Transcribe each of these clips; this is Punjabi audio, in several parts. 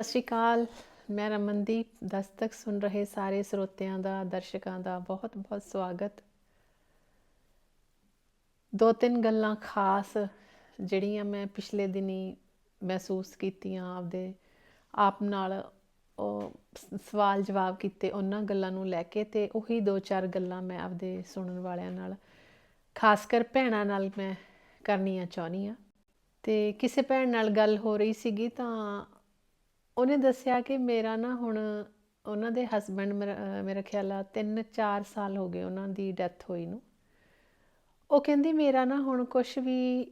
ਸਤਿ ਸ਼੍ਰੀ ਅਕਾਲ। ਮੈਂ ਰਮਨਦੀਪ, ਦਸਤਕ ਸੁਣ ਰਹੇ ਸਾਰੇ ਸਰੋਤਿਆਂ ਦਾ, ਦਰਸ਼ਕਾਂ ਦਾ ਬਹੁਤ-ਬਹੁਤ ਸਵਾਗਤ। ਦੋ ਤਿੰਨ ਗੱਲਾਂ ਖਾਸ ਜਿਹੜੀਆਂ ਮੈਂ ਪਿਛਲੇ ਦਿਨੀ ਮਹਿਸੂਸ ਕੀਤੀਆਂ ਆਪਦੇ ਆਪ ਨਾਲ, ਉਹ ਸਵਾਲ ਜਵਾਬ ਕੀਤੇ ਉਹਨਾਂ ਗੱਲਾਂ ਨੂੰ ਲੈ ਕੇ ਤੇ ਉਹੀ ਦੋ ਚਾਰ ਗੱਲਾਂ ਮੈਂ ਆਪਦੇ ਸੁਣਨ ਵਾਲਿਆਂ ਨਾਲ, ਖਾਸ ਕਰ ਭੈਣਾਂ ਨਾਲ ਮੈਂ ਕਰਨੀਆਂ ਚਾਹੁੰਦੀ ਆ ਤੇ ਕਿਸੇ ਭੈਣ ਨਾਲ ਗੱਲ ਹੋ ਰਹੀ ਸੀਗੀ ਤਾਂ ਉਹਨੇ ਦੱਸਿਆ ਕਿ ਮੇਰਾ ਨਾ ਹੁਣ ਉਹਨਾਂ ਦੇ ਹਸਬੰਡ ਮੇਰਾ ਖਿਆਲ ਆ 3-4 ਸਾਲ ਹੋ ਗਏ ਉਹਨਾਂ ਦੀ ਡੈਥ ਹੋਈ ਨੂੰ। ਉਹ ਕਹਿੰਦੀ ਮੇਰਾ ਨਾ ਹੁਣ ਕੁਝ ਵੀ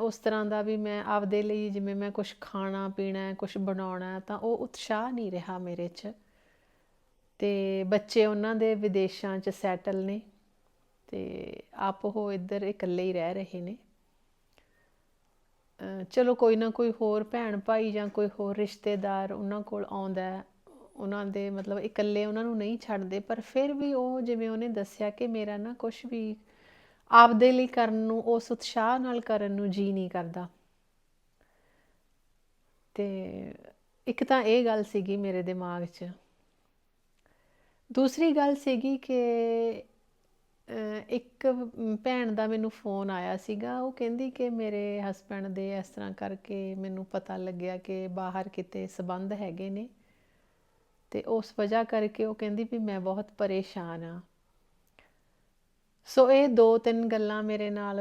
ਉਸ ਤਰ੍ਹਾਂ ਦਾ ਵੀ ਮੈਂ ਆਪਦੇ ਲਈ ਜਿਵੇਂ ਮੈਂ ਕੁਝ ਖਾਣਾ ਪੀਣਾ ਹੈ ਕੁਝ ਬਣਾਉਣਾ, ਤਾਂ ਉਹ ਉਤਸ਼ਾਹ ਨਹੀਂ ਰਿਹਾ ਮੇਰੇ 'ਚ। ਤੇ ਬੱਚੇ ਉਹਨਾਂ ਦੇ ਵਿਦੇਸ਼ਾਂ 'ਚ ਸੈਟਲ ਨੇ ਤੇ ਆਪ ਉਹ ਇੱਧਰ ਇਕੱਲੇ ਹੀ ਰਹਿ ਰਹੇ ਨੇ। ਚਲੋ ਕੋਈ ਨਾ ਕੋਈ ਹੋਰ ਭੈਣ ਭਾਈ ਜਾਂ ਕੋਈ ਹੋਰ ਰਿਸ਼ਤੇਦਾਰ ਉਹਨਾਂ ਕੋਲ ਆਉਂਦਾ ਉਹਨਾਂ ਦੇ ਮਤਲਬ ਇਕੱਲੇ ਉਹਨਾਂ ਨੂੰ ਨਹੀਂ ਛੱਡਦੇ, ਪਰ ਫਿਰ ਵੀ ਉਹ ਜਿਵੇਂ ਉਹਨੇ ਦੱਸਿਆ ਕਿ ਮੇਰਾ ਨਾ ਕੁਝ ਵੀ ਆਪਦੇ ਲਈ ਕਰਨ ਨੂੰ, ਉਸ ਉਤਸ਼ਾਹ ਨਾਲ ਕਰਨ ਨੂੰ ਜੀ ਨਹੀਂ ਕਰਦਾ। ਤੇ ਇੱਕ ਤਾਂ ਇਹ ਗੱਲ ਸੀਗੀ ਮੇਰੇ ਦਿਮਾਗ 'ਚ। ਦੂਸਰੀ ਗੱਲ ਸੀਗੀ ਕਿ ਇੱਕ ਭੈਣ ਦਾ ਮੈਨੂੰ ਫੋਨ ਆਇਆ ਸੀਗਾ। ਉਹ ਕਹਿੰਦੀ ਕਿ ਮੇਰੇ ਹਸਬੰਡ ਦੇ ਇਸ ਤਰ੍ਹਾਂ ਕਰਕੇ ਮੈਨੂੰ ਪਤਾ ਲੱਗਿਆ ਕਿ ਬਾਹਰ ਕਿਤੇ ਸਬੰਧ ਹੈਗੇ ਨੇ। ਤੇ ਉਸ ਵਜ੍ਹਾ ਕਰਕੇ ਉਹ ਕਹਿੰਦੀ ਵੀ ਮੈਂ ਬਹੁਤ ਪਰੇਸ਼ਾਨ ਆ। ਸੋ ਇਹ ਦੋ ਤਿੰਨ ਗੱਲਾਂ ਮੇਰੇ ਨਾਲ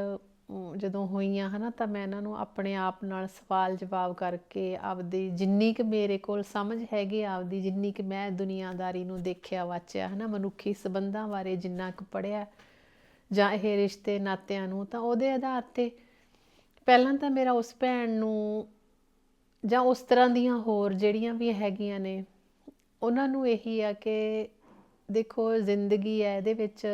ਜਦੋਂ ਹੋਈਆਂ ਹਨਾ, ਤਾਂ ਮੈਂ ਇਹਨਾਂ ਨੂੰ ਆਪਣੇ ਆਪ ਨਾਲ ਸਵਾਲ ਜਵਾਬ ਕਰਕੇ ਆਪਦੀ ਜਿੰਨੀ ਕੁ ਮੇਰੇ ਕੋਲ ਸਮਝ ਹੈਗੀ, ਆਪਦੀ ਜਿੰਨੀ ਕੁ ਮੈਂ ਦੁਨੀਆਦਾਰੀ ਨੂੰ ਦੇਖਿਆ, ਵਾਚਿਆ ਹਨਾ, ਮਨੁੱਖੀ ਸਬੰਧਾਂ ਬਾਰੇ ਜਿੰਨਾ ਕੁ ਪੜਿਆ ਜਾਂ ਇਹ ਰਿਸ਼ਤੇ ਨਾਤਿਆਂ ਨੂੰ, ਤਾਂ ਉਹਦੇ ਆਧਾਰ ਤੇ ਪਹਿਲਾਂ ਤਾਂ ਮੇਰਾ ਉਸ ਭੈਣ ਨੂੰ ਜਾਂ ਉਸ ਤਰ੍ਹਾਂ ਦੀਆਂ ਹੋਰ ਜਿਹੜੀਆਂ ਵੀ ਹੈਗੀਆਂ ਨੇ, ਉਹਨਾਂ ਨੂੰ ਇਹੀ ਆ ਕਿ ਦੇਖੋ, ਜ਼ਿੰਦਗੀ ਹੈ, ਇਹਦੇ ਵਿੱਚ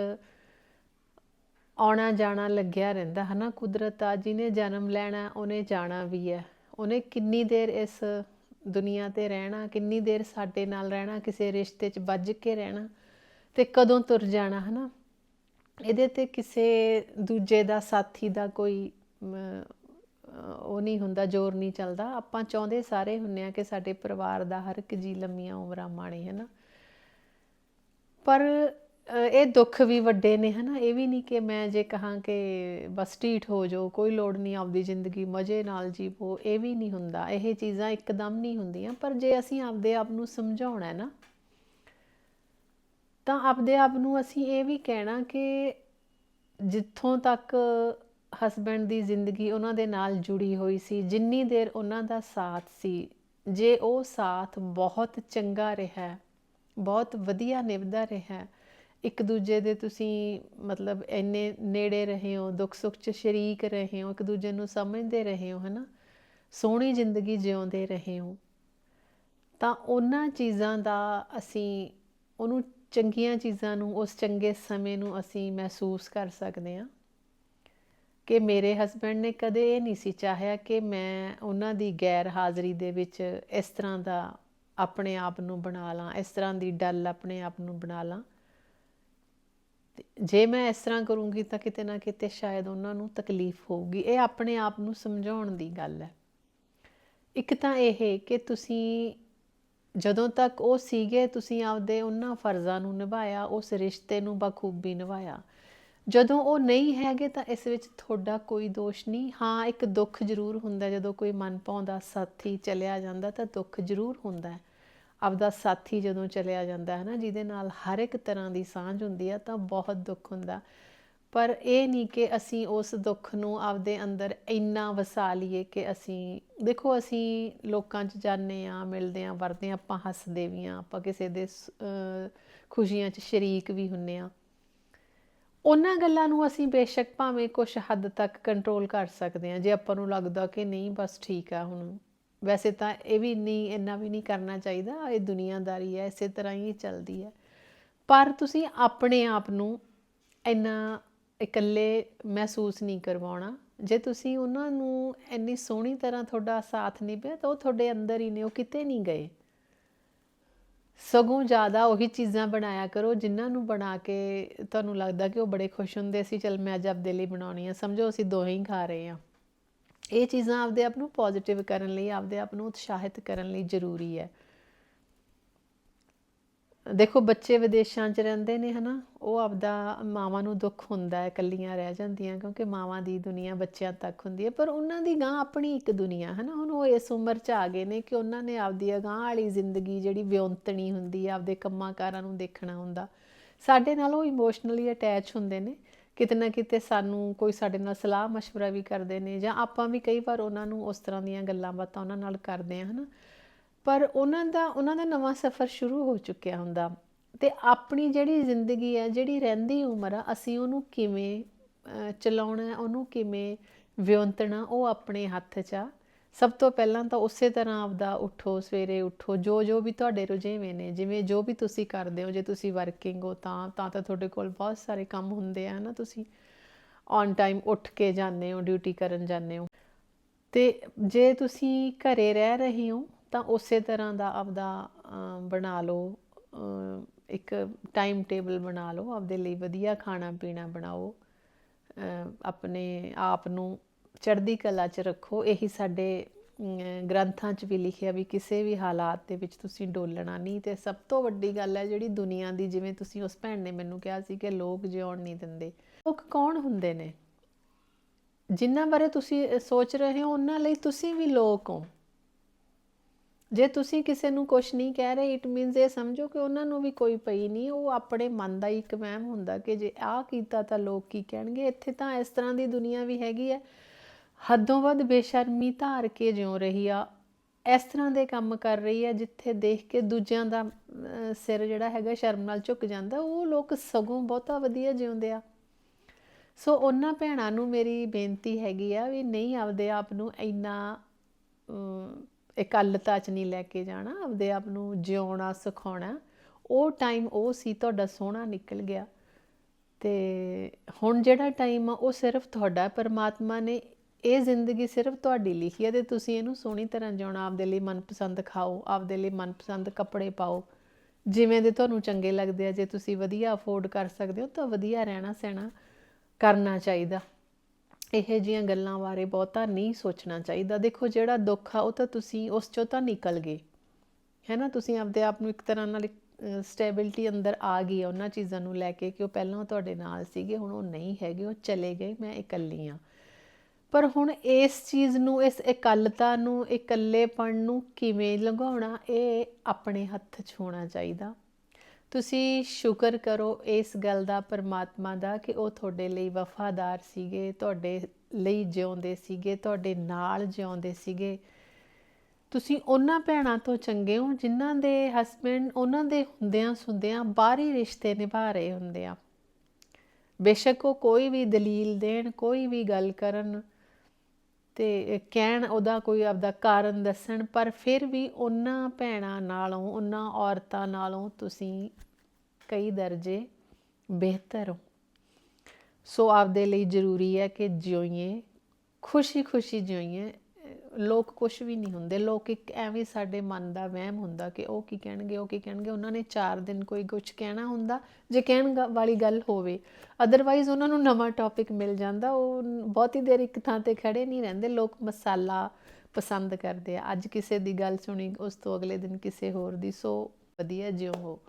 ਆਉਣਾ ਜਾਣਾ ਲੱਗਿਆ ਰਹਿੰਦਾ, ਹਨਾ? ਕੁਦਰਤ ਆ, ਜਿਹਨੇ ਜਨਮ ਲੈਣਾ, ਉਹਨੇ ਜਾਣਾ ਵੀ ਹੈ। ਉਹਨੇ ਕਿੰਨੀ ਦੇਰ ਇਸ ਦੁਨੀਆ ਤੇ ਰਹਿਣਾ, ਕਿੰਨੀ ਦੇਰ ਸਾਡੇ ਨਾਲ ਰਹਿਣਾ, ਕਿਸੇ ਰਿਸ਼ਤੇ 'ਚ ਵੱਜ ਕੇ ਰਹਿਣਾ ਤੇ ਕਦੋਂ ਤੁਰ ਜਾਣਾ, ਹਨਾ? ਇਹਦੇ ਤੇ ਕਿਸੇ ਦੂਜੇ ਦਾ ਸਾਥੀ ਦਾ ਕੋਈ ਉਹ ਨਹੀਂ ਹੁੰਦਾ, ਜ਼ੋਰ ਨਹੀਂ ਚੱਲਦਾ। ਆਪਾਂ ਚਾਹੁੰਦੇ ਸਾਰੇ ਹੁੰਨੇ ਆ ਕਿ ਸਾਡੇ ਪਰਿਵਾਰ ਦਾ ਹਰ ਇੱਕ ਜੀ ਲੰਮੀਆਂ ਉਮਰਾਂ ਮਾਣੇ, ਹਨਾ? ਪਰ ਇਹ ਦੁੱਖ ਵੀ ਵੱਡੇ ਨੇ, ਹਨਾ? ਇਹ ਵੀ ਨਹੀਂ ਕਿ ਮੈਂ ਜੇ ਕਹਾਂ ਕਿ ਬਸ ਢੀਠ ਹੋ ਜਾਓ, ਕੋਈ ਲੋੜ ਨਹੀਂ, ਆਪਦੀ ਜ਼ਿੰਦਗੀ ਮਜ਼ੇ ਨਾਲ ਜੀਵੋ, ਇਹ ਵੀ ਨਹੀਂ ਹੁੰਦਾ। ਇਹ ਚੀਜ਼ਾਂ ਇੱਕਦਮ ਨਹੀਂ ਹੁੰਦੀਆਂ, ਪਰ ਜੇ ਅਸੀਂ ਆਪਦੇ ਆਪ ਨੂੰ ਸਮਝਾਉਣਾ ਹੈ ਨਾ, ਤਾਂ ਆਪਦੇ ਆਪ ਨੂੰ ਅਸੀਂ ਇਹ ਵੀ ਕਹਿਣਾ ਕਿ ਜਿੱਥੋਂ ਤੱਕ ਹਸਬੈਂਡ ਦੀ ਜ਼ਿੰਦਗੀ ਉਹਨਾਂ ਦੇ ਨਾਲ ਜੁੜੀ ਹੋਈ ਸੀ, ਜਿੰਨੀ ਦੇਰ ਉਹਨਾਂ ਦਾ ਸਾਥ ਸੀ, ਜੇ ਉਹ ਸਾਥ ਬਹੁਤ ਚੰਗਾ ਰਿਹਾ, ਬਹੁਤ ਵਧੀਆ ਨਿਭਦਾ ਰਿਹਾ ਇੱਕ ਦੂਜੇ ਦੇ ਤੁਸੀਂ ਮਤਲਬ ਇੰਨੇ ਨੇੜੇ ਰਹੇ ਹੋ, ਦੁੱਖ ਸੁੱਖ 'ਚ ਸ਼ਰੀਕ ਰਹੇ ਹੋ, ਇੱਕ ਦੂਜੇ ਨੂੰ ਸਮਝਦੇ ਰਹੇ ਹੋ, ਹਨਾ? ਸੋਹਣੀ ਜ਼ਿੰਦਗੀ ਜਿਉਂਦੇ ਰਹੇ ਹੋ। ਤਾਂ ਉਹਨਾਂ ਚੀਜ਼ਾਂ ਦਾ ਅਸੀਂ, ਉਹਨੂੰ ਚੰਗੀਆਂ ਚੀਜ਼ਾਂ ਨੂੰ, ਉਸ ਚੰਗੇ ਸਮੇਂ ਨੂੰ ਅਸੀਂ ਮਹਿਸੂਸ ਕਰ ਸਕਦੇ ਹਾਂ। ਕਿ ਮੇਰੇ ਹਸਬੰਡ ਨੇ ਕਦੇ ਇਹ ਨਹੀਂ ਸੀ ਚਾਹਿਆ ਕਿ ਮੈਂ ਉਹਨਾਂ ਦੀ ਗੈਰ ਹਾਜ਼ਰੀ ਦੇ ਵਿੱਚ ਇਸ ਤਰ੍ਹਾਂ ਦਾ ਆਪਣੇ ਆਪ ਨੂੰ ਬਣਾ ਲਾਂ, ਇਸ ਤਰ੍ਹਾਂ ਦੀ ਡੱਲ ਆਪਣੇ ਆਪ ਨੂੰ ਬਣਾ ਲਾਂ। ਜੇ ਮੈਂ ਇਸ ਤਰ੍ਹਾਂ ਕਰੂੰਗੀ ਤਾਂ ਕਿਤੇ ਨਾ ਕਿਤੇ ਸ਼ਾਇਦ ਉਹਨਾਂ ਨੂੰ ਤਕਲੀਫ ਹੋਊਗੀ। ਇਹ ਆਪਣੇ ਆਪ ਨੂੰ ਸਮਝਾਉਣ ਦੀ ਗੱਲ ਹੈ। ਇੱਕ ਤਾਂ ਇਹ ਕਿ ਤੁਸੀਂ ਜਦੋਂ ਤੱਕ ਉਹ ਸੀਗੇ, ਤੁਸੀਂ ਆਪਦੇ ਉਹਨਾਂ ਫਰਜ਼ਾਂ ਨੂੰ ਨਿਭਾਇਆ, ਉਸ ਰਿਸ਼ਤੇ ਨੂੰ ਬਖੂਬੀ ਨਿਭਾਇਆ। ਜਦੋਂ ਉਹ ਨਹੀਂ ਹੈਗੇ ਤਾਂ ਇਸ ਵਿੱਚ ਤੁਹਾਡਾ ਕੋਈ ਦੋਸ਼ ਨਹੀਂ। ਹਾਂ, ਇੱਕ ਦੁੱਖ ਜ਼ਰੂਰ ਹੁੰਦਾ ਜਦੋਂ ਕੋਈ ਮਨ ਪਾਉਂਦਾ, ਸਾਥੀ ਚਲਿਆ ਜਾਂਦਾ ਤਾਂ ਦੁੱਖ ਜ਼ਰੂਰ ਹੁੰਦਾ ਹੈ। ਆਪਦਾ ਸਾਥੀ ਜਦੋਂ ਚਲਿਆ ਜਾਂਦਾ ਹੈ ਨਾ, ਜਿਹਦੇ ਨਾਲ ਹਰ ਇੱਕ ਤਰ੍ਹਾਂ ਦੀ ਸਾਂਝ ਹੁੰਦੀ ਆ, ਤਾਂ ਬਹੁਤ ਦੁੱਖ ਹੁੰਦਾ। ਪਰ ਇਹ ਨਹੀਂ ਕਿ ਅਸੀਂ ਉਸ ਦੁੱਖ ਨੂੰ ਆਪਦੇ ਅੰਦਰ ਇੰਨਾ ਵਸਾ ਲਈਏ ਕਿ ਅਸੀਂ, ਦੇਖੋ ਅਸੀਂ ਲੋਕਾਂ 'ਚ ਜਾਂਦੇ ਆ ਮਿਲਦੇ ਆ ਵਰਦੇ ਆ ਆਪਾਂ ਹੱਸਦੇ ਵੀ ਆ ਆਪਾਂ ਕਿਸੇ ਦੇ ਖੁਸ਼ੀਆਂ 'ਚ ਸ਼ਰੀਕ ਵੀ ਹੁੰਨੇ ਆ ਉਹਨਾਂ ਗੱਲਾਂ ਨੂੰ ਅਸੀਂ ਬੇਸ਼ੱਕ ਭਾਵੇਂ ਕੁਝ ਹੱਦ ਤੱਕ ਕੰਟਰੋਲ ਕਰ ਸਕਦੇ ਆ ਜੇ ਆਪਾਂ ਨੂੰ ਲੱਗਦਾ ਕਿ ਨਹੀਂ, ਬਸ ਠੀਕ ਆ ਹੁਣ। ਵੈਸੇ ਤਾਂ ਇਹ ਵੀ ਨਹੀਂ, ਇੰਨਾ ਵੀ ਨਹੀਂ ਕਰਨਾ ਚਾਹੀਦਾ, ਇਹ ਦੁਨੀਆਦਾਰੀ ਹੈ, ਇਸੇ ਤਰ੍ਹਾਂ ਹੀ ਚੱਲਦੀ ਹੈ। ਪਰ ਤੁਸੀਂ ਆਪਣੇ ਆਪ ਨੂੰ ਇੰਨਾ ਇਕੱਲੇ ਮਹਿਸੂਸ ਨਹੀਂ ਕਰਵਾਉਣਾ। ਜੇ ਤੁਸੀਂ ਉਹਨਾਂ ਨੂੰ ਇੰਨੀ ਸੋਹਣੀ ਤਰ੍ਹਾਂ ਤੁਹਾਡਾ ਸਾਥ ਨਿਭਿਆ, ਤਾਂ ਉਹ ਤੁਹਾਡੇ ਅੰਦਰ ਹੀ ਨੇ, ਉਹ ਕਿਤੇ ਨਹੀਂ ਗਏ। ਸਗੋਂ ਜ਼ਿਆਦਾ ਉਹੀ ਚੀਜ਼ਾਂ ਬਣਾਇਆ ਕਰੋ, ਜਿਨ੍ਹਾਂ ਨੂੰ ਬਣਾ ਕੇ ਤੁਹਾਨੂੰ ਲੱਗਦਾ ਕਿ ਉਹ ਬੜੇ ਖੁਸ਼ ਹੁੰਦੇ ਸੀ, ਚਲ ਮੈਂ ਅੱਜ ਆਪਦੇ ਲਈ ਬਣਾਉਣੀ ਆ। ਸਮਝੋ ਅਸੀਂ ਦੋਹੇ ਹੀ ਖਾ ਰਹੇ ਆ ਇਹ ਚੀਜ਼ਾਂ ਆਪਦੇ ਆਪ ਨੂੰ ਪੋਜ਼ਿਟਿਵ ਕਰਨ ਲਈ, ਆਪਦੇ ਆਪ ਨੂੰ ਉਤਸ਼ਾਹਿਤ ਕਰਨ ਲਈ ਜ਼ਰੂਰੀ ਹੈ। ਦੇਖੋ, ਬੱਚੇ ਵਿਦੇਸ਼ਾਂ 'ਚ ਰਹਿੰਦੇ ਨੇ, ਹਨਾ, ਉਹ ਆਪਦਾ ਮਾਵਾਂ ਨੂੰ ਦੁੱਖ ਹੁੰਦਾ ਹੈ, ਇਕੱਲੀਆਂ ਰਹਿ ਜਾਂਦੀਆਂ, ਕਿਉਂਕਿ ਮਾਵਾਂ ਦੀ ਦੁਨੀਆ ਬੱਚਿਆਂ ਤੱਕ ਹੁੰਦੀ ਹੈ, ਪਰ ਉਹਨਾਂ ਦੀ ਗਾਂ ਆਪਣੀ ਇੱਕ ਦੁਨੀਆ, ਹਨਾ, ਹੁਣ ਉਹ ਇਸ ਉਮਰ 'ਚ ਆ ਗਏ ਨੇ ਕਿ ਉਹਨਾਂ ਨੇ ਆਪਦੀ ਅਗਾਂਹ ਵਾਲੀ ਜ਼ਿੰਦਗੀ ਜਿਹੜੀ ਵਿਉਂਤਣੀ ਹੁੰਦੀ ਹੈ, ਆਪਦੇ ਕੰਮਾਂ ਕਾਰਾਂ ਨੂੰ ਦੇਖਣਾ ਹੁੰਦਾ, ਸਾਡੇ ਨਾਲ ਉਹ ਇਮੋਸ਼ਨਲੀ ਅਟੈਚ ਹੁੰਦੇ ਨੇ ਕਿਤੇ ਨਾ ਕਿਤੇ ਸਾਨੂੰ ਕੋਈ ਸਾਡੇ ਨਾਲ ਸਲਾਹ مشਵਰਾ ਵੀ ਕਰਦੇ ਨੇ ਜਾਂ ਆਪਾਂ ਵੀ ਕਈ ਵਾਰ ਉਹਨਾਂ ਨੂੰ ਉਸ ਤਰ੍ਹਾਂ ਦੀਆਂ ਗੱਲਾਂ ਬਾਤਾਂ ਉਹਨਾਂ ਨਾਲ ਕਰਦੇ ਆ ਹਨਾ? ਪਰ ਉਹਨਾਂ ਦਾ ਉਹਨਾਂ ਦਾ ਨਵਾਂ ਸਫ਼ਰ ਸ਼ੁਰੂ ਹੋ ਚੁੱਕਿਆ ਹੁੰਦਾ ਤੇ ਆਪਣੀ ਜਿਹੜੀ ਜ਼ਿੰਦਗੀ ਹੈ, ਜਿਹੜੀ ਰਹਿੰਦੀ ਉਮਰ ਆ, ਅਸੀਂ ਉਹਨੂੰ ਕਿਵੇਂ ਚਲਾਉਣਾ, ਉਹਨੂੰ ਕਿਵੇਂ ਵਿਉਂਤਣਾ, ਉਹ ਆਪਣੇ ਹੱਥ 'ਚ ਆ। ਸਭ ਤੋਂ ਪਹਿਲਾਂ ਤਾਂ ਉਸੇ ਤਰ੍ਹਾਂ ਆਪਦਾ ਉਠੋ, ਸਵੇਰੇ ਉਠੋ, ਜੋ ਜੋ ਵੀ ਤੁਹਾਡੇ ਰੁਝੇਵੇਂ ਨੇ, ਜਿਵੇਂ ਜੋ ਵੀ ਤੁਸੀਂ ਕਰਦੇ ਹੋ, ਜੇ ਤੁਸੀਂ ਵਰਕਿੰਗ ਹੋ ਤਾਂ ਤਾਂ ਤਾਂ ਤੁਹਾਡੇ ਕੋਲ ਬਹੁਤ ਸਾਰੇ ਕੰਮ ਹੁੰਦੇ ਆ ਨਾ ਤੁਸੀਂ? ਔਨ ਟਾਈਮ ਉੱਠ ਕੇ ਜਾਂਦੇ ਹੋ ਡਿਊਟੀ ਕਰਨ ਜਾਂਦੇ ਹੋ। ਤੇ ਜੇ ਤੁਸੀਂ ਘਰੇ ਰਹਿ ਰਹੇ ਹੋ, ਤਾਂ ਉਸੇ ਤਰ੍ਹਾਂ ਦਾ ਆਪਦਾ ਬਣਾ ਲਓ ਇੱਕ ਟਾਈਮ ਟੇਬਲ ਬਣਾ ਲਓ, ਆਪਦੇ ਲਈ ਵਧੀਆ ਖਾਣਾ ਪੀਣਾ ਬਣਾਓ ਆਪਣੇ ਆਪ ਨੂੰ ਚੜ੍ਹਦੀ ਕਲਾ 'ਚ ਰੱਖੋ। ਇਹੀ ਸਾਡੇ ਗ੍ਰੰਥਾਂ 'ਚ ਵੀ ਲਿਖਿਆ ਵੀ ਕਿਸੇ ਵੀ ਹਾਲਾਤ ਦੇ ਵਿੱਚ ਤੁਸੀਂ ਡੋਲਣਾ ਨਹੀਂ। ਤੇ ਸਭ ਤੋਂ ਵੱਡੀ ਗੱਲ ਹੈ ਜਿਹੜੀ ਦੁਨੀਆ ਦੀ, ਜਿਵੇਂ ਤੁਸੀਂ ਉਸ ਭੈਣ ਨੇ ਮੈਨੂੰ ਕਿਹਾ ਸੀ ਕਿ ਲੋਕ ਜਿਉਣ ਨਹੀਂ ਦਿੰਦੇ। ਲੋਕ ਕੌਣ ਹੁੰਦੇ ਨੇ? ਜਿਨ੍ਹਾਂ ਬਾਰੇ ਤੁਸੀਂ ਸੋਚ ਰਹੇ ਹੋ, ਉਹਨਾਂ ਲਈ ਤੁਸੀਂ ਵੀ ਲੋਕ ਹੋ। ਜੇ ਤੁਸੀਂ ਕਿਸੇ ਨੂੰ ਕੁਝ ਨਹੀਂ ਕਹਿ ਰਹੇ ਇਟ ਮੀਨਸ ਇਹ ਸਮਝੋ ਕਿ ਉਹਨਾਂ ਨੂੰ ਵੀ ਕੋਈ ਪਈ ਨਹੀਂ। ਉਹ ਆਪਣੇ ਮਨ ਦਾ ਇੱਕ ਵਹਿਮ ਹੁੰਦਾ ਕਿ ਜੇ ਆਹ ਕੀਤਾ ਤਾਂ ਲੋਕ ਕੀ ਕਹਿਣਗੇ? ਇੱਥੇ ਤਾਂ ਇਸ ਤਰ੍ਹਾਂ ਦੀ ਦੁਨੀਆ ਵੀ ਹੈਗੀ ਹੈ। ਹੱਦੋਂ ਵੱਧ ਬੇਸ਼ਰਮੀ ਧਾਰ ਕੇ ਜਿਉ ਰਹੀ ਆ, ਇਸ ਤਰ੍ਹਾਂ ਦੇ ਕੰਮ ਕਰ ਰਹੀ ਹੈ ਜਿੱਥੇ ਦੇਖ ਕੇ ਦੂਜਿਆਂ ਦਾ ਸਿਰ ਜਿਹੜਾ ਹੈਗਾ ਸ਼ਰਮ ਨਾਲ ਝੁਕ ਜਾਂਦਾ, ਉਹ ਲੋਕ ਸਗੋਂ ਬਹੁਤਾ ਵਧੀਆ ਜਿਉਂਦੇ ਆ। ਸੋ ਉਹਨਾਂ ਭੈਣਾਂ ਨੂੰ ਮੇਰੀ ਬੇਨਤੀ ਹੈਗੀ ਆ ਵੀ ਨਹੀਂ ਆਪਦੇ ਆਪ ਨੂੰ ਇੰਨਾ ਇਕੱਲਤਾ 'ਚ ਨਹੀਂ ਲੈ ਕੇ ਜਾਣਾ, ਆਪਦੇ ਆਪ ਨੂੰ ਜਿਉਣਾ, ਸਿਖਾਉਣਾ। ਉਹ ਟਾਈਮ ਉਹ ਸੀ ਤੁਹਾਡਾ ਸੋਹਣਾ ਨਿਕਲ ਗਿਆ। ਤੇ ਹੁਣ ਜਿਹੜਾ ਟਾਈਮ ਆ ਉਹ ਸਿਰਫ ਤੁਹਾਡਾ, ਪਰਮਾਤਮਾ ਨੇ ਇਹ ਜ਼ਿੰਦਗੀ ਸਿਰਫ ਤੁਹਾਡੀ ਲਿਖੀ ਹੈ ਤੇ ਤੁਸੀਂ ਇਹਨੂੰ ਸੋਹਣੀ ਤਰ੍ਹਾਂ ਜਿਉਣਾ, ਆਪਦੇ ਲਈ ਮਨਪਸੰਦ ਖਾਓ, ਆਪਦੇ ਲਈ ਮਨਪਸੰਦ ਕੱਪੜੇ ਪਾਓ। ਜਿਵੇਂ ਦੇ ਤੁਹਾਨੂੰ ਚੰਗੇ ਲੱਗਦੇ ਆ, ਜੇ ਤੁਸੀਂ ਵਧੀਆ ਅਫੋਰਡ ਕਰ ਸਕਦੇ ਹੋ, ਤਾਂ ਵਧੀਆ ਰਹਿਣਾ ਸਹਿਣਾ ਕਰਨਾ ਚਾਹੀਦਾ। ਇਹ ਜੀਆਂ ਗੱਲਾਂ ਬਾਰੇ ਬਹੁਤਾ ਨਹੀਂ ਸੋਚਣਾ ਚਾਹੀਦਾ। ਦੇਖੋ, ਜਿਹੜਾ ਦੁੱਖ ਆ, ਉਹ ਤਾਂ ਤੁਸੀਂ ਉਸ ਚੋਂ ਤਾਂ ਨਿਕਲ ਗਏ। ਹੈ ਨਾ? ਤੁਸੀਂ ਆਪਦੇ ਆਪ ਨੂੰ ਇੱਕ ਤਰ੍ਹਾਂ ਨਾਲ ਸਟੇਬਿਲਟੀ ਅੰਦਰ ਆ ਗਈ ਉਹਨਾਂ ਚੀਜ਼ਾਂ ਨੂੰ ਲੈ ਕੇ ਕਿ ਉਹ ਪਹਿਲਾਂ ਤੁਹਾਡੇ ਨਾਲ ਸੀਗੇ, ਹੁਣ ਉਹ ਨਹੀਂ ਹੈਗੇ, ਉਹ ਚਲੇ ਗਏ, ਮੈਂ ਇਕੱਲੀ ਆ। ਪਰ ਹੁਣ ਇਸ ਚੀਜ਼ ਨੂੰ, ਇਸ ਇਕੱਲਤਾ ਨੂੰ, ਇਕੱਲੇਪਣ ਨੂੰ ਕਿਵੇਂ ਲੰਘਾਉਣਾ, ਇਹ ਆਪਣੇ ਹੱਥ 'ਚ ਹੋਣਾ ਚਾਹੀਦਾ। ਤੁਸੀਂ ਸ਼ੁਕਰ ਕਰੋ ਇਸ ਗੱਲ ਦਾ ਪਰਮਾਤਮਾ ਦਾ ਕਿ ਉਹ ਤੁਹਾਡੇ ਲਈ ਵਫਾਦਾਰ ਸੀਗੇ, ਤੁਹਾਡੇ ਲਈ ਜਿਉਂਦੇ ਸੀਗੇ, ਤੁਹਾਡੇ ਨਾਲ ਜਿਉਂਦੇ ਸੀਗੇ। ਤੁਸੀਂ ਉਹਨਾਂ ਭੈਣਾਂ ਤੋਂ ਚੰਗੇ ਹੋ ਜਿਨ੍ਹਾਂ ਦੇ ਹਸਬੰਡ ਉਹਨਾਂ ਦੇ ਹੁੰਦਿਆਂ ਸੁੰਦਿਆਂ ਬਾਹਰੀ ਰਿਸ਼ਤੇ ਨਿਭਾ ਰਹੇ ਹੁੰਦੇ ਆ। ਬੇਸ਼ੱਕ ਉਹ ਕੋਈ ਵੀ ਦਲੀਲ ਦੇਣ, ਕੋਈ ਵੀ ਗੱਲ ਕਰਨ ਤੇ ਕਹਿਣ ਉਹਦਾ ਕੋਈ ਆਪਦਾ ਕਾਰਨ ਦੱਸਣ, ਪਰ ਫਿਰ ਵੀ ਉਹਨਾਂ ਭੈਣਾਂ ਨਾਲੋਂ, ਉਹਨਾਂ ਔਰਤਾਂ ਨਾਲੋਂ ਤੁਸੀਂ ਕਈ ਦਰਜੇ ਬਿਹਤਰ ਹੋ। ਸੋ ਆਪਦੇ ਲਈ ਜ਼ਰੂਰੀ ਹੈ ਕਿ ਜਿਉਈਏ, ਖੁਸ਼ੀ-ਖੁਸ਼ੀ ਜਿਉਈਏ ਲੋਕ ਕੁਝ ਵੀ ਨਹੀਂ ਹੁੰਦੇ। ਲੋਕ ਇੱਕ ਐਵੇਂ ਸਾਡੇ ਮਨ ਦਾ ਵਹਿਮ ਹੁੰਦਾ ਕਿ ਉਹ ਕੀ ਕਹਿਣਗੇ, ਉਹ ਕੀ ਕਹਿਣਗੇ। ਉਹਨਾਂ ਨੇ 4 ਦਿਨ ਕੋਈ ਕੁਝ ਕਹਿਣਾ ਹੁੰਦਾ, ਜੇ ਕਹਿਣ ਵਾਲੀ ਗੱਲ ਹੋਵੇ। ਅਦਰਵਾਈਜ਼ ਉਹਨਾਂ ਨੂੰ ਨਵਾਂ ਟੌਪਿਕ ਮਿਲ ਜਾਂਦਾ। ਉਹ ਬਹੁਤੀ ਦੇਰ ਇੱਕ ਥਾਂ ਤੇ ਖੜੇ ਨਹੀਂ ਰਹਿੰਦੇ। ਲੋਕ ਮਸਾਲਾ ਪਸੰਦ ਕਰਦੇ ਆ। ਅੱਜ ਕਿਸੇ ਦੀ ਗੱਲ ਸੁਣੀ, ਉਸ ਤੋਂ ਅਗਲੇ ਦਿਨ ਕਿਸੇ ਹੋਰ ਦੀ। ਸੋ ਵਧੀਆ ਜਿਉ ਹੋ।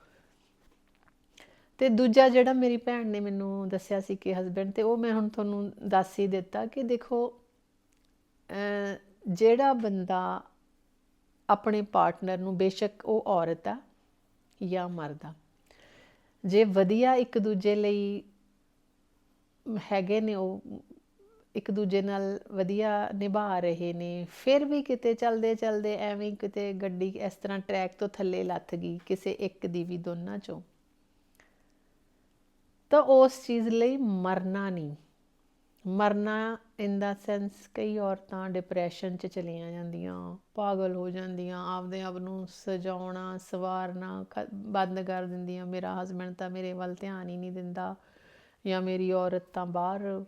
ਤੇ ਦੂਜਾ ਜਿਹੜਾ ਮੇਰੀ ਭੈਣ ਨੇ ਮੈਨੂੰ ਦੱਸਿਆ ਸੀ ਕਿ ਹਸਬੰਡ ਤੇ, ਉਹ ਮੈਂ ਹੁਣ ਤੁਹਾਨੂੰ ਦੱਸ ਹੀ ਦਿੱਤਾ ਕਿ ਦੇਖੋ ਜਿਹੜਾ ਬੰਦਾ ਆਪਣੇ ਪਾਰਟਨਰ ਨੂੰ ਬੇਸ਼ੱਕ ਉਹ ਔਰਤ ਆ ਜਾਂ ਮਰਦ ਆ, ਜੇ ਵਧੀਆ ਇੱਕ ਦੂਜੇ ਲਈ ਹੈਗੇ ਨੇ, ਉਹ ਇੱਕ ਦੂਜੇ ਨਾਲ ਵਧੀਆ ਨਿਭਾ ਰਹੇ ਨੇ, ਫਿਰ ਵੀ ਕਿਤੇ ਚਲਦੇ ਚਲਦੇ ਐਵੇਂ ਕਿਤੇ ਗੱਡੀ ਇਸ ਤਰ੍ਹਾਂ ਟਰੈਕ ਤੋਂ ਥੱਲੇ ਲੱਥ ਗਈ ਕਿਸੇ ਇੱਕ ਦੀ ਵੀ ਦੋਨਾਂ ਚੋਂ, ਤਾਂ ਉਸ ਚੀਜ਼ ਲਈ ਮਰਨਾ ਨਹੀਂ। ਮਰਨਾ ਇਨ ਦਾ ਸੈਂਸ ਕਈ ਔਰਤਾਂ ਡਿਪਰੈਸ਼ਨ 'ਚ ਚਲੀਆਂ ਜਾਂਦੀਆਂ, ਪਾਗਲ ਹੋ ਜਾਂਦੀਆਂ, ਆਪਦੇ ਆਪ ਨੂੰ ਸਜਾਉਣਾ, ਸਵਾਰਨਾ ਬੰਦ ਕਰ ਦਿੰਦੀਆਂ, ਮੇਰਾ ਹਸਬੰਡ ਤਾਂ ਮੇਰੇ ਵੱਲ ਧਿਆਨ ਹੀ ਨਹੀਂ ਦਿੰਦਾ ਜਾਂ ਮੇਰੀ ਔਰਤ ਤਾਂ ਬਾਹਰ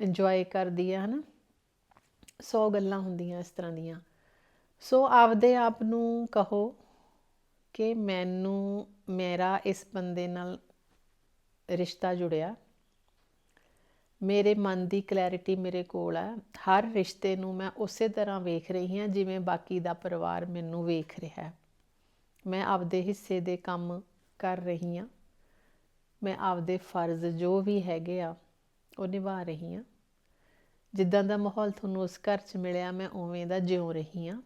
ਇੰਜੋਏ ਕਰਦੀ ਹੈ, ਹਨਾ? ਸੌ ਗੱਲਾਂ ਹੁੰਦੀਆਂ ਇਸ ਤਰ੍ਹਾਂ ਦੀਆਂ। ਸੋ ਆਪਦੇ ਆਪ ਨੂੰ ਕਹੋ ਕਿ ਮੈਨੂੰ ਮੇਰਾ ਇਸ ਬੰਦੇ ਨਾਲ ਰਿਸ਼ਤਾ ਜੁੜਿਆ। ਮੇਰੇ ਮਨ ਦੀ ਕਲੈਰਿਟੀ ਮੇਰੇ ਕੋਲ ਹੈ ਹਰ ਰਿਸ਼ਤੇ ਨੂੰ ਮੈਂ ਉਸੇ ਤਰ੍ਹਾਂ ਵੇਖ ਰਹੀ ਹਾਂ ਜਿਵੇਂ ਬਾਕੀ ਦਾ ਪਰਿਵਾਰ ਮੈਨੂੰ ਵੇਖ ਰਿਹਾ ਹੈ। ਮੈਂ ਆਪਦੇ ਹਿੱਸੇ ਦੇ ਕੰਮ ਕਰ ਰਹੀ ਹਾਂ। ਮੈਂ ਆਪਦੇ ਫਰਜ਼ ਜੋ ਵੀ ਹੈਗੇ ਆ, ਉਹ ਨਿਭਾ ਰਹੀ ਹਾਂ। ਜਿੱਦਾਂ ਦਾ ਮਾਹੌਲ ਤੁਹਾਨੂੰ ਉਸ ਘਰ 'ਚ ਮਿਲਿਆ, ਮੈਂ ਉਵੇਂ ਦਾ ਜਿਉ ਰਹੀ ਹਾਂ।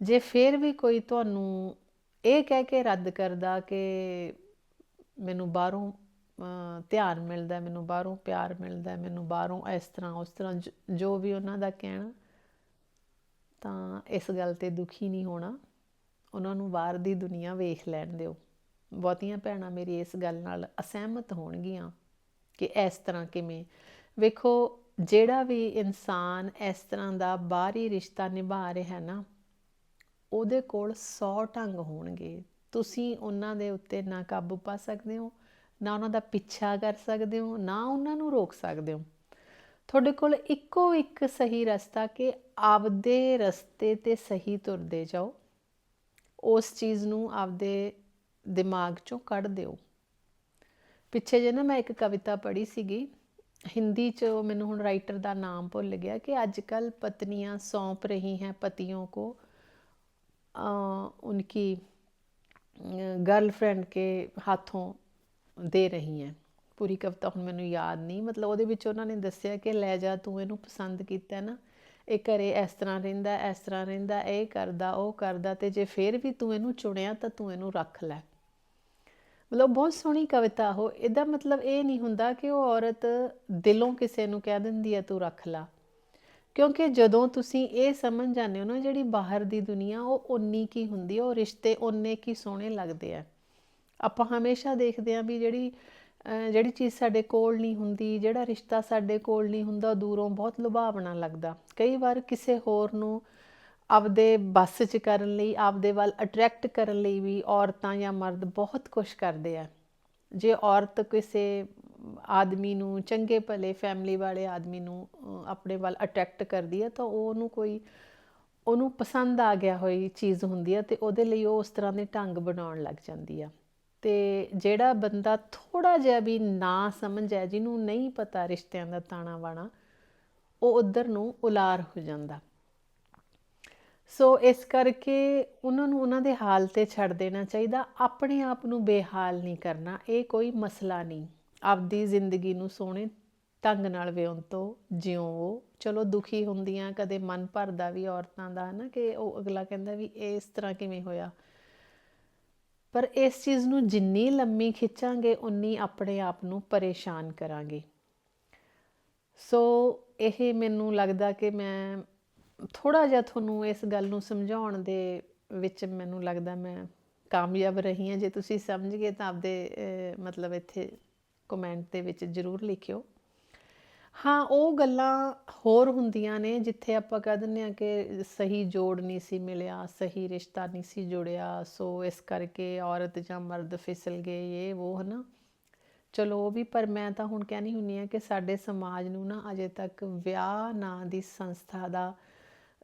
ਜੇ ਫੇਰ ਵੀ ਕੋਈ ਤੁਹਾਨੂੰ ਇਹ ਕਹਿ ਕੇ ਰੱਦ ਕਰਦਾ ਕਿ ਮੈਨੂੰ ਬਾਹਰੋਂ ਧਿਆਨ ਮਿਲਦਾ ਮੈਨੂੰ ਬਾਹਰੋਂ, ਪਿਆਰ ਮਿਲਦਾ ਮੈਨੂੰ ਬਾਹਰੋਂ, ਇਸ ਤਰ੍ਹਾਂ, ਉਸ ਤਰ੍ਹਾਂ ਜ- ਜੋ ਵੀ ਉਹਨਾਂ ਦਾ ਕਹਿਣਾ, ਤਾਂ ਇਸ ਗੱਲ ਤੇ ਦੁਖੀ ਨਹੀਂ ਹੋਣਾ। ਉਹਨਾਂ ਨੂੰ ਬਾਹਰ ਦੀ ਦੁਨੀਆ ਵੇਖ ਲੈਣ ਦਿਓ। ਬਹੁਤੀਆਂ ਭੈਣਾਂ ਮੇਰੀ ਇਸ ਗੱਲ ਨਾਲ ਅਸਹਿਮਤ ਹੋਣਗੀਆਂ ਕਿ ਇਸ ਤਰ੍ਹਾਂ ਕਿਵੇਂ। ਵੇਖੋ, ਜਿਹੜਾ ਵੀ ਇਨਸਾਨ ਇਸ ਤਰ੍ਹਾਂ ਦਾ ਬਾਹਰੀ ਰਿਸ਼ਤਾ ਨਿਭਾ ਰਿਹਾ ਹੈ ਨਾ, ਉਹਦੇ ਕੋਲ 100 ਢੰਗ ਹੋਣਗੇ। ਤੁਸੀਂ ਉਹਨਾਂ ਦੇ ਉੱਤੇ ਨਾ ਕਾਬੂ ਪਾ ਸਕਦੇ ਹੋ ਨਾ ਉਹਨਾਂ ਦਾ ਪਿੱਛਾ ਕਰ ਸਕਦੇ ਹੋ ਨਾ ਉਹਨਾਂ ਨੂੰ ਰੋਕ ਸਕਦੇ ਹੋ ਤੁਹਾਡੇ ਕੋਲ ਇੱਕੋ ਇੱਕ ਸਹੀ ਰਸਤਾ ਕਿ ਆਪਦੇ ਰਸਤੇ ਤੇ ਸਹੀ ਤੁਰਦੇ ਜਾਓ ਉਸ ਚੀਜ਼ ਨੂੰ ਆਪਦੇ ਦਿਮਾਗ ਚੋਂ ਕੱਢ ਦਿਓ ਪਿੱਛੇ ਜੇ ਨਾ ਮੈਂ ਇੱਕ ਕਵਿਤਾ ਪੜ੍ਹੀ ਸੀਗੀ ਹਿੰਦੀ ਚ ਉਹ ਮੈਨੂੰ ਹੁਣ ਰਾਈਟਰ ਦਾ ਨਾਮ ਭੁੱਲ ਗਿਆ ਕਿ ਅੱਜ ਕੱਲ ਪਤਨੀਆਂ ਸੌਂਪ ਰਹੀ हैं पतियों को अ, उनकी गर्लफ्रेंड के हाथों ਦੇ ਰਹੀ ਹੈ। ਪੂਰੀ ਕਵਿਤਾ ਹੁਣ ਮੈਨੂੰ ਯਾਦ ਨਹੀਂ, ਮਤਲਬ ਉਹਦੇ ਵਿੱਚ ਉਹਨਾਂ ਨੇ ਦੱਸਿਆ ਕਿ ਲੈ ਜਾ ਤੂੰ ਇਹਨੂੰ ਪਸੰਦ ਕੀਤਾ ਨਾ, ਇਹ ਘਰੇ ਇਸ ਤਰ੍ਹਾਂ ਰਹਿੰਦਾ, ਇਸ ਤਰ੍ਹਾਂ ਰਹਿੰਦਾ, ਇਹ ਕਰਦਾ, ਉਹ ਕਰਦਾ ਤੇ ਜੇ ਫੇਰ ਵੀ ਤੂੰ ਇਹਨੂੰ ਚੁਣਿਆ ਤਾਂ ਤੂੰ ਇਹਨੂੰ ਰੱਖ ਲੈ। ਮਤਲਬ ਬਹੁਤ ਸੋਹਣੀ ਕਵਿਤਾ ਉਹ। ਇਹਦਾ ਮਤਲਬ ਇਹ ਨਹੀਂ ਹੁੰਦਾ ਕਿ ਉਹ ਔਰਤ ਦਿਲੋਂ ਕਿਸੇ ਨੂੰ ਕਹਿ ਦਿੰਦੀ ਹੈ, ਤੂੰ ਰੱਖ ਲੈ। ਕਿਉਂਕਿ ਜਦੋਂ ਤੁਸੀਂ ਇਹ ਸਮਝ ਜਾਂਦੇ ਹੋ ਨਾ ਜਿਹੜੀ ਬਾਹਰ ਦੀ ਦੁਨੀਆ, ਉਹ ਓਨੀ ਕੀ ਹੁੰਦੀ ਹੈ, ਉਹ ਰਿਸ਼ਤੇ ਓਨੇ ਕੀ ਸੋਹਣੇ ਲੱਗਦੇ ਆ। ਆਪਾਂ ਹਮੇਸ਼ਾ ਦੇਖਦੇ ਆਂ ਵੀ ਜਿਹੜੀ ਜਿਹੜੀ ਚੀਜ਼ ਸਾਡੇ ਕੋਲ ਨਹੀਂ ਹੁੰਦੀ, ਜਿਹੜਾ ਰਿਸ਼ਤਾ ਸਾਡੇ ਕੋਲ ਨਹੀਂ ਹੁੰਦਾ, ਉਹ ਦੂਰੋਂ ਬਹੁਤ ਲੁਭਾਵਣਾ ਲੱਗਦਾ। ਕਈ ਵਾਰ ਕਿਸੇ ਹੋਰ ਨੂੰ ਆਪਦੇ ਬੱਸ 'ਚ ਕਰਨ ਲਈ, ਆਪਦੇ ਵੱਲ ਅਟਰੈਕਟ ਕਰਨ ਲਈ ਵੀ ਔਰਤਾਂ ਜਾਂ ਮਰਦ ਬਹੁਤ ਕੁਝ ਕਰਦੇ ਆ। ਜੇ ਔਰਤ ਕਿਸੇ ਆਦਮੀ ਨੂੰ, ਚੰਗੇ ਭਲੇ ਫੈਮਿਲੀ ਵਾਲੇ ਆਦਮੀ ਨੂੰ ਆਪਣੇ ਵੱਲ ਅਟਰੈਕਟ ਕਰਦੀ ਹੈ ਤਾਂ ਉਹ ਉਹਨੂੰ ਕੋਈ, ਉਹਨੂੰ ਪਸੰਦ ਆ ਗਿਆ ਹੋਈ ਚੀਜ਼ ਹੁੰਦੀ ਹੈ ਤੇ ਉਹਦੇ ਲਈ ਉਹ ਉਸ ਤਰ੍ਹਾਂ ਦੇ ਢੰਗ ਬਣਾਉਣ ਲੱਗ ਜਾਂਦੀ ਆ। ਤੇ ਜਿਹੜਾ ਬੰਦਾ ਥੋੜਾ ਜਿਹਾ ਵੀ ਨਾ ਸਮਝ ਹੈ, ਜਿਹਨੂੰ ਨਹੀਂ ਪਤਾ ਰਿਸ਼ਤਿਆਂ ਦਾ ਤਾਣਾ ਬਾਣਾ, ਉਹ ਉਧਰ ਨੂੰ ਉਲਾਰ ਹੋ ਜਾਂਦਾ। ਸੋ ਇਸ ਕਰਕੇ ਉਹਨਾਂ ਨੂੰ ਉਹਨਾਂ ਦੇ ਹਾਲ ਤੇ ਛੱਡ ਦੇਣਾ ਚਾਹੀਦਾ। ਆਪਣੇ ਆਪ ਨੂੰ ਬੇਹਾਲ ਨਹੀਂ ਕਰਨਾ, ਇਹ ਕੋਈ ਮਸਲਾ ਨਹੀਂ। ਆਪਦੀ ਜ਼ਿੰਦਗੀ ਨੂੰ ਸੋਹਣੇ ਢੰਗ ਨਾਲ ਵਿਉਣ ਤੋਂ ਜਿਉਂ ਉਹ ਚਲੋ ਦੁਖੀ ਹੁੰਦੀਆਂ, ਕਦੇ ਮਨ ਭਰਦਾ ਵੀ ਔਰਤਾਂ ਦਾ ਨਾ ਕਿ ਉਹ ਅਗਲਾ ਕਹਿੰਦਾ ਵੀ ਇਹ ਇਸ ਤਰ੍ਹਾਂ ਕਿਵੇਂ ਹੋਇਆ? ਪਰ ਇਸ ਚੀਜ਼ ਨੂੰ ਜਿੰਨੀ ਲੰਮੀ ਖਿੱਚਾਂਗੇ, ਉਨੀ ਆਪਣੇ ਆਪ ਨੂੰ ਪਰੇਸ਼ਾਨ ਕਰਾਂਗੇ। ਸੋ ਇਹ ਮੈਨੂੰ ਲੱਗਦਾ ਕਿ ਮੈਂ ਥੋੜਾ ਜਿਹਾ ਤੁਹਾਨੂੰ ਇਸ ਗੱਲ ਨੂੰ ਸਮਝਾਉਣ ਦੇ ਵਿੱਚ ਮੈਨੂੰ ਲੱਗਦਾ ਮੈਂ ਕਾਮਯਾਬ ਰਹੀ ਹਾਂ। ਜੇ ਤੁਸੀਂ ਸਮਝ ਗਏ ਤਾਂ ਆਪਦੇ ਮਤਲਬ ਇੱਥੇ ਕਮੈਂਟ ਦੇ ਵਿੱਚ ਜ਼ਰੂਰ ਲਿਖਿਓ। ਹਾਂ, ਉਹ ਗੱਲਾਂ ਹੋਰ ਹੁੰਦੀਆਂ ਨੇ, ਜਿੱਥੇ ਆਪਾਂ ਕਹਿ ਦਿੰਦੇ ਆ ਕਿ ਸਹੀ ਜੋੜ ਨਹੀਂ ਸੀ ਮਿਲਿਆ, ਸਹੀ ਰਿਸ਼ਤਾ ਨਹੀਂ ਸੀ ਜੁੜਿਆ, ਸੋ ਇਸ ਕਰਕੇ ਔਰਤ ਜਾਂ ਮਰਦ ਫਿਸਲ ਗਏ, ਇਹ ਉਹ ਹਨਾ। ਚਲੋ, ਉਹ ਵੀ, ਪਰ ਮੈਂ ਤਾਂ ਹੁਣ ਕਹਿਣੀ ਹੁੰਨੀ ਆ ਕਿ ਸਾਡੇ ਸਮਾਜ ਨੂੰ ਨਾ ਅਜੇ ਤੱਕ ਵਿਆਹ ਨਾਂ ਦੀ ਸੰਸਥਾ ਦਾ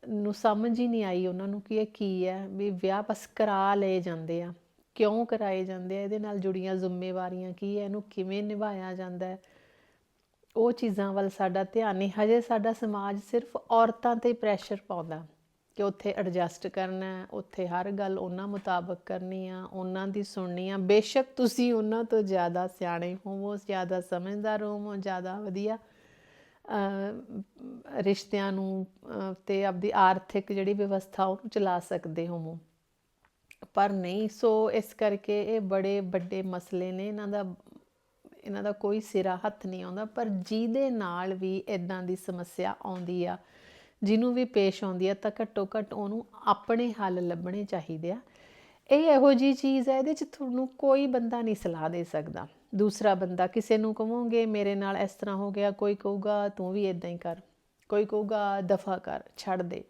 ਨੂੰ ਸਮਝ ਹੀ ਨਹੀਂ ਆਈ ਉਹਨਾਂ ਨੂੰ ਕਿ ਇਹ ਕੀ ਹੈ, ਵੀ ਵਿਆਹ ਬਸ ਕਰਾ ਲਏ ਜਾਂਦੇ ਆ। ਕਿਉਂ ਕਰਾਏ ਜਾਂਦੇ ਆ? ਇਹਦੇ ਨਾਲ ਜੁੜੀਆਂ ਜ਼ਿੰਮੇਵਾਰੀਆਂ ਕੀ ਹੈ? ਇਹਨੂੰ ਕਿਵੇਂ ਨਿਭਾਇਆ ਜਾਂਦਾ ਹੈ? ਉਹ ਚੀਜ਼ਾਂ ਵੱਲ ਸਾਡਾ ਧਿਆਨ ਨਹੀਂ ਹਜੇ ਸਾਡਾ ਸਮਾਜ ਸਿਰਫ ਔਰਤਾਂ ਤੇ ਪ੍ਰੈਸ਼ਰ ਪਾਉਂਦਾ ਕਿ ਉੱਥੇ ਐਡਜਸਟ ਕਰਨਾ ਹੈ ਉੱਥੇ ਹਰ ਗੱਲ ਉਹਨਾਂ ਮੁਤਾਬਕ ਕਰਨੀ ਆ ਉਹਨਾਂ ਦੀ ਸੁਣਨੀ ਆ। ਬੇਸ਼ੱਕ ਤੁਸੀਂ ਉਹਨਾਂ ਤੋਂ ਜ਼ਿਆਦਾ ਸਿਆਣੇ ਹੋਵੋ ਜ਼ਿਆਦਾ ਸਮਝਦਾਰ ਹੋਵੋ ਜ਼ਿਆਦਾ ਵਧੀਆ ਰਿਸ਼ਤਿਆਂ ਨੂੰ ਅਹ, ਤੇ ਆਪਦੀ ਆਰਥਿਕ ਜਿਹੜੀ ਵਿਵਸਥਾ ਉਹਨੂੰ ਚਲਾ ਸਕਦੇ ਹੋਵੋ। ਪਰ ਨਹੀਂ ਸੋ ਇਸ ਕਰਕੇ ਇਹ ਬੜੇ ਵੱਡੇ ਮਸਲੇ ਨੇ ਇਹਨਾਂ ਦਾ ਇਹਨਾਂ ਦਾ ਕੋਈ ਸਿਰਾ ਹੱਥ ਨਹੀਂ ਆਉਂਦਾ, ਪਰ ਜਿਹਦੇ ਨਾਲ ਵੀ ਇਦਾਂ ਦੀ ਸਮੱਸਿਆ ਆਉਂਦੀ ਆ, ਜਿਹਨੂੰ ਵੀ ਪੇਸ਼ ਆਉਂਦੀ ਆ, ਤਾਂ ਘੱਟੋ ਘੱਟ ਉਹਨੂੰ ਆਪਣੇ ਹੱਲ ਲੱਭਣੇ ਚਾਹੀਦੇ ਆ। ਇਹ ਇਹੋ ਜੀ ਚੀਜ਼ ਹੈ ਇਹਦੇ ਚ ਤੁਹਾਨੂੰ ਕੋਈ ਬੰਦਾ ਨਹੀਂ ਸਲਾਹ ਦੇ ਸਕਦਾ। ਦੂਸਰਾ ਬੰਦਾ ਕਿਸੇ ਨੂੰ ਕਹੋਗੇ, ਮੇਰੇ ਨਾਲ ਇਸ ਤਰ੍ਹਾਂ ਹੋ ਗਿਆ, ਕੋਈ ਕਹੂਗਾ, ਤੂੰ ਵੀ ਇਦਾਂ ਹੀ ਕਰ। ਕੋਈ ਕਹੂਗਾ, ਦਫਾ ਕਰ, ਛੱਡ ਦੇ।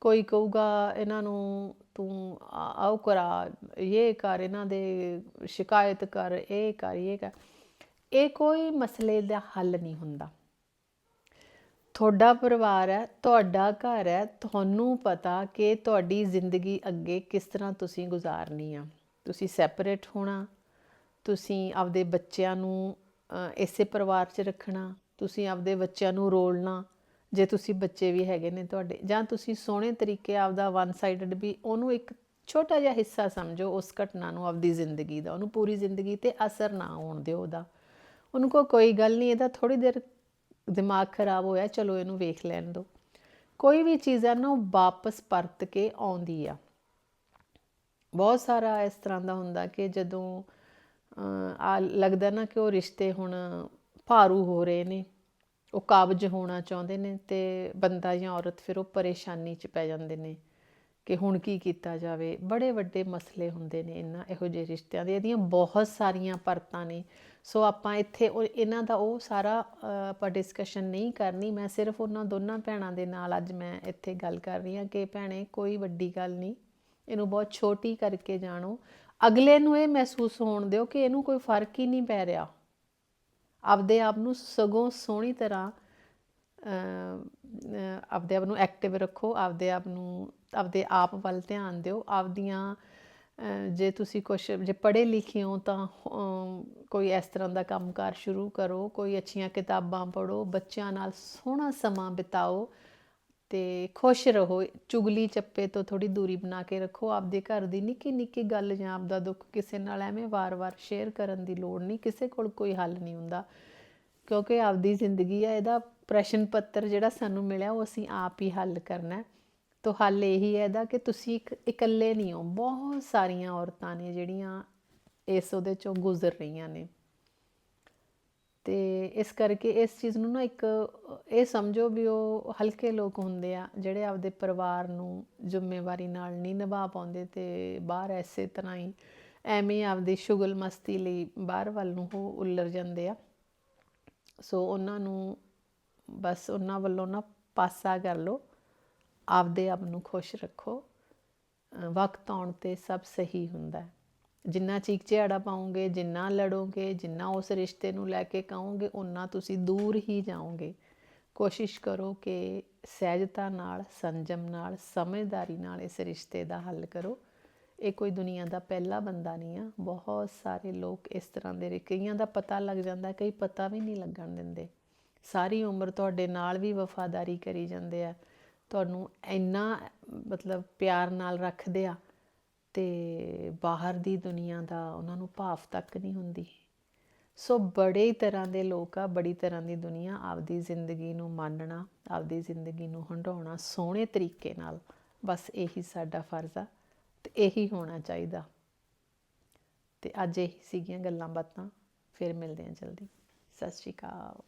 ਕੋਈ ਕਹੂਗਾ, ਇਹਨਾਂ ਨੂੰ ਤੂੰ ਆ- ਕਰਾ, ਇਹ ਕਰ, ਇਹਨਾਂ ਦੇ ਸ਼ਿਕਾਇਤ ਕਰ, ਇਹ ਕਰ ਇਹ ਕਰ। ਇਹ ਕੋਈ ਮਸਲੇ ਦਾ ਹੱਲ ਨਹੀਂ ਹੁੰਦਾ। ਤੁਹਾਡਾ ਪਰਿਵਾਰ ਹੈ, ਤੁਹਾਡਾ ਘਰ ਹੈ, ਤੁਹਾਨੂੰ ਪਤਾ ਕਿ ਤੁਹਾਡੀ ਜ਼ਿੰਦਗੀ ਅੱਗੇ ਕਿਸ ਤਰ੍ਹਾਂ ਤੁਸੀਂ ਗੁਜ਼ਾਰਨੀ ਆ। ਤੁਸੀਂ ਸੈਪਰੇਟ ਹੋਣਾ, ਤੁਸੀਂ ਆਪਦੇ ਬੱਚਿਆਂ ਨੂੰ ਇਸੇ ਪਰਿਵਾਰ 'ਚ ਰੱਖਣਾ, ਤੁਸੀਂ ਆਪਦੇ ਬੱਚਿਆਂ ਨੂੰ ਰੋਲਣਾ, ਜੇ ਤੁਸੀਂ ਬੱਚੇ ਵੀ ਹੈਗੇ ਨੇ ਤੁਹਾਡੇ, ਜਾਂ ਤੁਸੀਂ ਸੋਹਣੇ ਤਰੀਕੇ ਆਪਦਾ ਵਨ ਸਾਈਡਡ ਵੀ ਉਹਨੂੰ ਇੱਕ ਛੋਟਾ ਜਿਹਾ ਹਿੱਸਾ ਸਮਝੋ ਉਸ ਘਟਨਾ ਨੂੰ ਆਪਦੀ ਜ਼ਿੰਦਗੀ ਦਾ, ਉਹਨੂੰ ਪੂਰੀ ਜ਼ਿੰਦਗੀ ਤੇ ਅਸਰ ਨਾ ਹੋਣ ਦਿਓ ਉਹਦਾ। ਉਹਨੂੰ ਕੋ ਕੋਈ ਗੱਲ ਨਹੀਂ ਇਹਦਾ ਥੋੜੀ ਦੇਰ ਦਿਮਾਗ ਖਰਾਬ ਹੋਇਆ ਚਲੋ ਇਹਨੂੰ ਵੇਖ ਲੈਣ ਦਿਓ ਕੋਈ ਵੀ ਚੀਜ਼ ਹੈ ਨਾ ਉਹ ਵਾਪਸ ਪਰਤ ਕੇ ਆਉਂਦੀ ਆ। ਬਹੁਤ ਸਾਰਾ ਇਸ ਤਰ੍ਹਾਂ ਦਾ ਹੁੰਦਾ ਕਿ ਜਦੋਂ ਅਹ, ਆ ਲੱਗਦਾ ਨਾ ਕਿ ਉਹ ਰਿਸ਼ਤੇ ਹੁਣ ਭਾਰੂ ਹੋ ਰਹੇ ਨੇ ਉਹ ਕਾਬਜ ਹੋਣਾ ਚਾਹੁੰਦੇ ਨੇ ਤੇ ਬੰਦਾ ਜਾਂ ਔਰਤ ਫਿਰ ਉਹ ਪਰੇਸ਼ਾਨੀ 'ਚ ਪੈ ਜਾਂਦੇ ਨੇ ਕਿ ਹੁਣ ਕੀ ਕੀਤਾ ਜਾਵੇ। ਬੜੇ ਵੱਡੇ ਮਸਲੇ ਹੁੰਦੇ ਨੇ ਇਹਨਾਂ ਇਹੋ ਜਿਹੇ ਰਿਸ਼ਤਿਆਂ ਦੇ ਇਹਦੀਆਂ ਬਹੁਤ ਸਾਰੀਆਂ ਪਰਤਾਂ ਨੇ। ਸੋ ਆਪਾਂ ਇੱਥੇ ਉਹ, ਇਹਨਾਂ ਦਾ ਉਹ ਸਾਰਾ ਆਪਾਂ ਡਿਸਕਸ਼ਨ ਨਹੀਂ ਕਰਨੀ। ਮੈਂ ਸਿਰਫ ਉਹਨਾਂ ਦੋਨਾਂ ਭੈਣਾਂ ਦੇ ਨਾਲ ਅੱਜ ਮੈਂ ਇੱਥੇ ਗੱਲ ਕਰ ਰਹੀ ਹਾਂ ਕਿ ਭੈਣੇ, ਕੋਈ ਵੱਡੀ ਗੱਲ ਨਹੀਂ। ਇਹਨੂੰ ਬਹੁਤ ਛੋਟੀ ਕਰਕੇ ਜਾਣੋ। ਅਗਲੇ ਨੂੰ ਇਹ ਮਹਿਸੂਸ ਹੋਣ ਦਿਓ ਕਿ ਇਹਨੂੰ ਕੋਈ ਫ਼ਰਕ ਹੀ ਨਹੀਂ ਪੈ ਰਿਹਾ। ਆਪਦੇ ਆਪ ਨੂੰ ਸਗੋਂ ਸੋਹਣੀ ਤਰ੍ਹਾਂ ਆਪਦੇ ਆਪ ਨੂੰ ਐਕਟਿਵ ਰੱਖੋ। ਆਪਦੇ ਆਪ ਨੂੰ, ਆਪਦੇ ਆਪ ਵੱਲ ਧਿਆਨ ਦਿਓ। ਆਪਦੀਆਂ ਜੇ ਤੁਸੀਂ ਕੁਛ, ਜੇ ਪੜ੍ਹੇ ਲਿਖੇ ਹੋ ਤਾਂ ਕੋਈ ਇਸ ਤਰ੍ਹਾਂ ਦਾ ਕੰਮਕਾਰ ਸ਼ੁਰੂ ਕਰੋ, ਕੋਈ ਅੱਛੀਆਂ ਕਿਤਾਬਾਂ ਪੜ੍ਹੋ, ਬੱਚਿਆਂ ਨਾਲ ਸੋਹਣਾ ਸਮਾਂ ਬਿਤਾਓ ਤੇ ਖੁਸ਼ ਰਹੋ, ਚੁਗਲੀ ਚੱਪੇ ਤੋਂ ਥੋੜੀ ਦੂਰੀ ਬਣਾ ਕੇ ਰੱਖੋ, ਆਪਦੇ ਘਰ ਦੀ ਨਿੱਕੀ ਨਿੱਕੀ ਗੱਲ ਜਾਂ ਆਪਦਾ ਦੁੱਖ ਕਿਸੇ ਨਾਲ ਐਵੇਂ ਵਾਰ-ਵਾਰ ਸ਼ੇਅਰ ਕਰਨ ਦੀ ਲੋੜ ਨਹੀਂ, ਕਿਸੇ ਕੋਲ ਕੋਈ ਹੱਲ ਨਹੀਂ ਹੁੰਦਾ। ਕਿਉਂਕਿ ਆਪਦੀ ਜ਼ਿੰਦਗੀ ਆ, ਇਹਦਾ ਪ੍ਰਸ਼ਨ ਪੱਤਰ ਜਿਹੜਾ ਸਾਨੂੰ ਮਿਲਿਆ, ਉਹ ਅਸੀਂ ਆਪ ਹੀ ਹੱਲ ਕਰਨਾ ਹੈ। ਤੋ ਹੱਲ ਇਹੀ ਹੈ ਇਹਦਾ ਕਿ ਤੁਸੀਂ ਇੱਕ ਇਕੱਲੇ ਨਹੀਂ ਹੋ, ਬਹੁਤ ਸਾਰੀਆਂ ਔਰਤਾਂ ਨੇ ਜਿਹੜੀਆਂ ਇਸ ਉਹਦੇ ਚੋਂ ਗੁਜ਼ਰ ਰਹੀਆਂ ਨੇ। ਤੇ ਇਸ ਕਰਕੇ ਇਸ ਚੀਜ਼ ਨੂੰ ਨਾ ਇੱਕ ਇਹ ਸਮਝੋ ਵੀ ਉਹ ਹਲਕੇ ਲੋਕ ਹੁੰਦੇ ਆ ਜਿਹੜੇ ਆਪਦੇ ਪਰਿਵਾਰ ਨੂੰ ਜ਼ਿੰਮੇਵਾਰੀ ਨਾਲ ਨਹੀਂ ਨਿਭਾ ਪਾਉਂਦੇ ਤੇ ਬਾਹਰ ਐਸੇ ਤਰ੍ਹਾਂ ਹੀ ਐਵੇਂ ਆਪਦੀ ਸ਼ੁਗਲ ਮਸਤੀ ਲਈ ਬਾਹਰ ਵੱਲ ਨੂੰ ਉਹ ਉੱਲਰ ਜਾਂਦੇ ਆ। ਸੋ ਉਹਨਾਂ ਨੂੰ ਬਸ ਉਹਨਾਂ ਵੱਲੋਂ ਨਾ ਪਾਸਾ ਕਰ ਲਓ। ਆਪਦੇ ਆਪ ਨੂੰ ਖੁਸ਼ ਰੱਖੋ। ਵਕਤ ਆਉਣ ਤੇ ਸਭ ਸਹੀ ਹੁੰਦਾ ਹੈ। ਜਿੰਨਾ ਚੀਕ ਝਿਆੜਾ ਪਾਉਂਗੇ ਜਿੰਨਾ ਲੜੋਗੇ, ਜਿੰਨਾ ਉਸ ਰਿਸ਼ਤੇ ਨੂੰ ਲੈ ਕੇ ਕਹੋਗੇ ਉਨਾ ਤੁਸੀਂ ਦੂਰ ਹੀ ਜਾਓਗੇ। ਕੋਸ਼ਿਸ਼ ਕਰੋ ਕਿ ਸਹਿਜਤਾ ਨਾਲ, ਸੰਜਮ ਨਾਲ, ਸਮਝਦਾਰੀ ਨਾਲ ਇਸ ਰਿਸ਼ਤੇ ਦਾ ਹੱਲ ਕਰੋ। ਇਹ ਕੋਈ ਦੁਨੀਆ ਦਾ ਪਹਿਲਾ ਬੰਦਾ ਨਹੀਂ ਆ। ਬਹੁਤ ਸਾਰੇ ਲੋਕ ਇਸ ਤਰ੍ਹਾਂ ਦੇ ਕਈਆਂ ਦਾ ਪਤਾ ਲੱਗ ਜਾਂਦਾ, ਕਈ ਪਤਾ ਵੀ ਨਹੀਂ ਲੱਗਣ ਦਿੰਦੇ। ਸਾਰੀ ਉਮਰ ਤੁਹਾਡੇ ਨਾਲ ਵੀ ਵਫਾਦਾਰੀ ਕਰੀ ਜਾਂਦੇ ਆ। ਤੁਹਾਨੂੰ ਇੰਨਾ, ਮਤਲਬ ਪਿਆਰ ਨਾਲ ਰੱਖਦੇ ਆ ਤੇ ਬਾਹਰ ਦੀ ਦੁਨੀਆ ਦਾ ਉਹਨਾਂ ਨੂੰ ਭਾਵ ਤੱਕ ਨਹੀਂ ਹੁੰਦੀ। ਸੋ ਬੜੇ ਤਰ੍ਹਾਂ ਦੇ ਲੋਕ ਆ, ਬੜੀ ਤਰ੍ਹਾਂ ਦੀ ਦੁਨੀਆ ਆਪਦੀ ਜ਼ਿੰਦਗੀ ਨੂੰ ਮਾਨਣਾ, ਆਪਦੀ ਜ਼ਿੰਦਗੀ ਨੂੰ ਹੰਡਾਉਣਾ ਸੋਹਣੇ ਤਰੀਕੇ ਨਾਲ ਬਸ ਇਹੀ ਸਾਡਾ ਫਰਜ਼ ਆ ਤੇ ਇਹੀ ਹੋਣਾ ਚਾਹੀਦਾ। ਤੇ ਅੱਜ ਇਹੀ ਸੀਗੀਆਂ ਗੱਲਾਂ ਬਾਤਾਂ, ਫਿਰ ਮਿਲਦੇ ਹਾਂ ਜਲਦੀ। ਸਤਿ ਸ਼੍ਰੀ ਅਕਾਲ।